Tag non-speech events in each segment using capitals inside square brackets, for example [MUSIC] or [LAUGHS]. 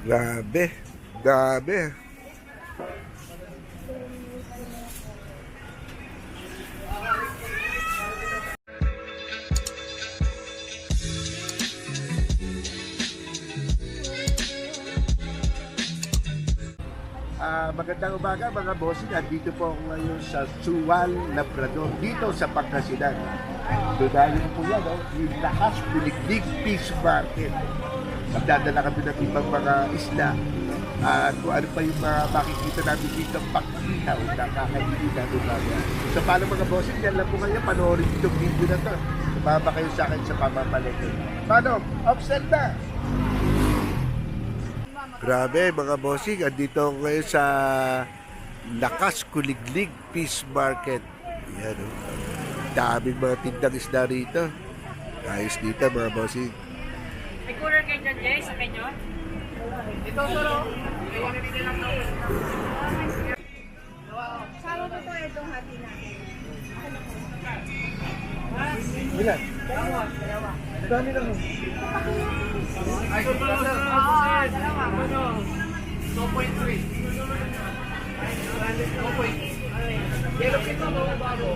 Grabe. Grabe. Ah, magandang umaga mga bossing. Andito po ako ngayon sa Suwal Labrador dito sa Pangasinan. Dodayin po yan, oh, yung Lakas Piligdig Fish Market. Magdadala kami ng ibang mga isla. At kung ano pa yung mga makikita namin dito pagkitaw na kakainin natin mga. So paano mga bossing, yan lang po ngayon, panoorin itong video na to. Sumama kayo sa akin sa pamamalete. Paano? Offset na! Grabe mga bossing, andito ngayon sa Lakas Kuliglig Fish Market. Yan o. Daming mga tindang isda rito. Ayos dito mga bossing. May cooler kayo dyan, Jay, sa kanyo? Ito, solo. Sama po po itong hati natin. Ilan? Dami lang. Ay, ito, solo. Oo, dalawa. Ano? 2.3. 2.3. Yellow kito, mga bago.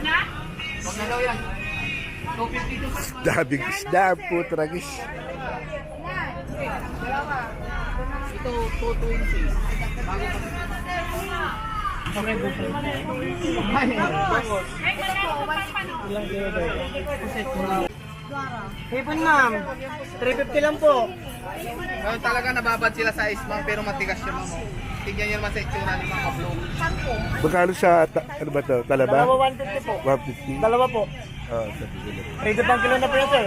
Na? Huwag na daw yan. 252 Daming isda ang putragis. Ito, 220. Bago pa. Hipon ma'am, 350 lang po. Ngayon talaga nababad sila sa ice ma'am pero matigas siya ma'am. Tingnan niyo naman sa itsura ni mga blue. Magkano sa, ta- ano ba to? Talaba? Dalawa 150 po. 150? Dalawa po. Oh, sabi ko lang. Ready pang kilo na po yun sir.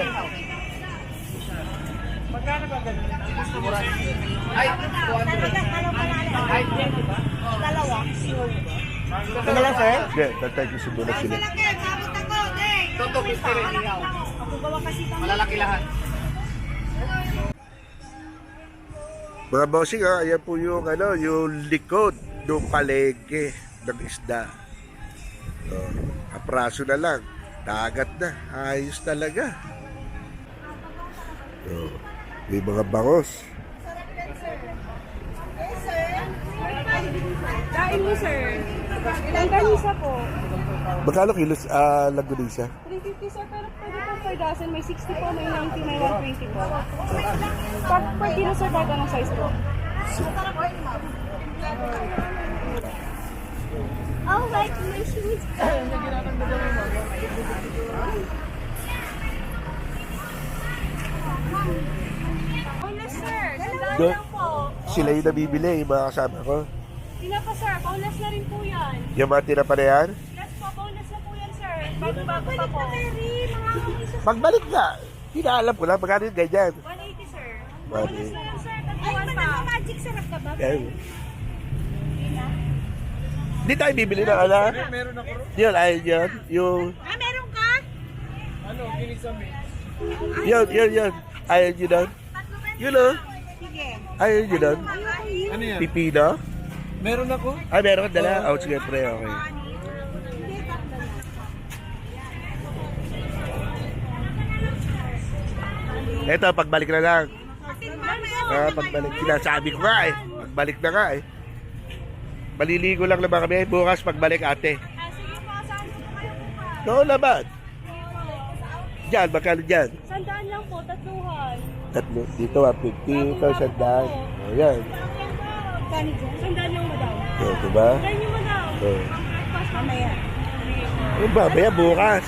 Ay, Dalawa. Ito na lang sir. Hindi, tatay ko sila. Sabot ako, deng. toto 50 rin. Gawa kasi kami. Malalaki lahat. Mga bossing ha, ayan po yung, ano, yung likod ng palengke ng isda. Oh, apraso na lang. Dagat na. Ayos talaga. Oh, may mga bangos. Kain mo, sir. Ilang ganisa po? Magkano kilos ah, langgunisa? 350, sir. Pero pwede po per dozen. May 60 po, may 90, may 120 po. Pag per kilo, sir, kahit anong size po. Oh, like my shoes. Paulas, sir. Sandaan Do- lang po. Sila yung nabibili, yung mga kasama ko. Tinapa, sir. Paulas na rin po yan. Yung mga tinapa na yan, Yes po, paulas na po yan, sir. Bago-bago pa po. pagbalik na. Hinaalam ko lang, magkano yung ganyan. 180, sir. 180. Paulas na yan, sir. Tatuan pa. Ay, magic sarap ka ba? Yan. Hindi tayo bibili ng ala. Meron ako. Yun, ayun yun. Yung, Ah, meron ka? Ano, kinisame. yun, yun, yun. Ayun yun doon. Yun o. Ayun yun doon. Ayoko Ano yan? Pipino. Meron ako. Ay, meron ka dala. Oh, sige, pre, okay. Eto, pagbalik na lang. Ah, pagbalik. Sinasabi ko nga eh. Pagbalik na nga eh. Maliligo lang naman kami. Bukas pagbalik ate. Ah, sige po, saan bukas? No naman. Diyan, magkano dyan? Sandaan lang po, tatluhan. Tatlo. Dito, 150. Ito, sandaan. O, yan. Kani dyan? Sandaan lang, madam. O, diba? Sandaan niyo, madam. O. Breakfast mamaya. O, babaya, bukas.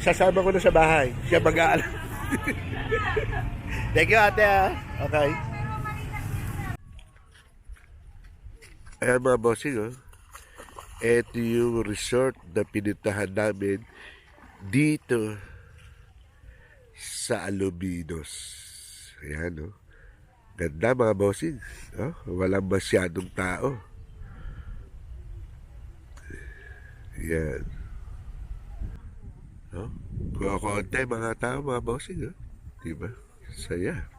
Sasama ko na sa bahay. Siya mag-aalam. [LAUGHS] Thank you, ate. ah. Okay. Ayan mga bossing, oh. Ito yung resort na pinuntahan namin dito sa Aluminos. Ayan, oh. Ganda mga bossing. Oh, walang masyadong tao. Yan. No? Kukunti mga tao, mga bossing, oh. Diba? Saya.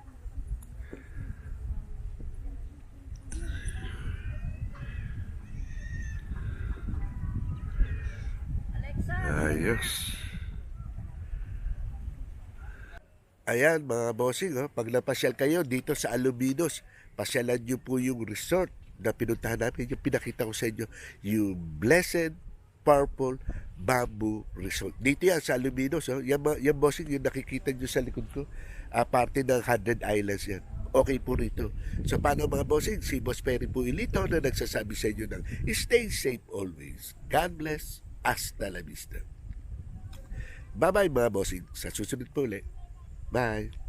Ayos. Ayan mga bossing, oh, pag napasyal kayo dito sa Aluminos, pasyalan nyo po yung resort na pinuntahan namin, yung pinakita ko sa inyo, yung Blessed Purple Bamboo Resort. Dito yan sa Aluminos, oh. yan, yan bossing, yung nakikita nyo sa likod ko, ah, parte ng Hundred Islands yan. Okay po rito. So paano mga bossing, si Boss Perry po ilito na nagsasabi sa inyo ng stay safe always. God bless. Hasta la vista. Bye-bye mga bossing. Sa susunod po ulit. Bye.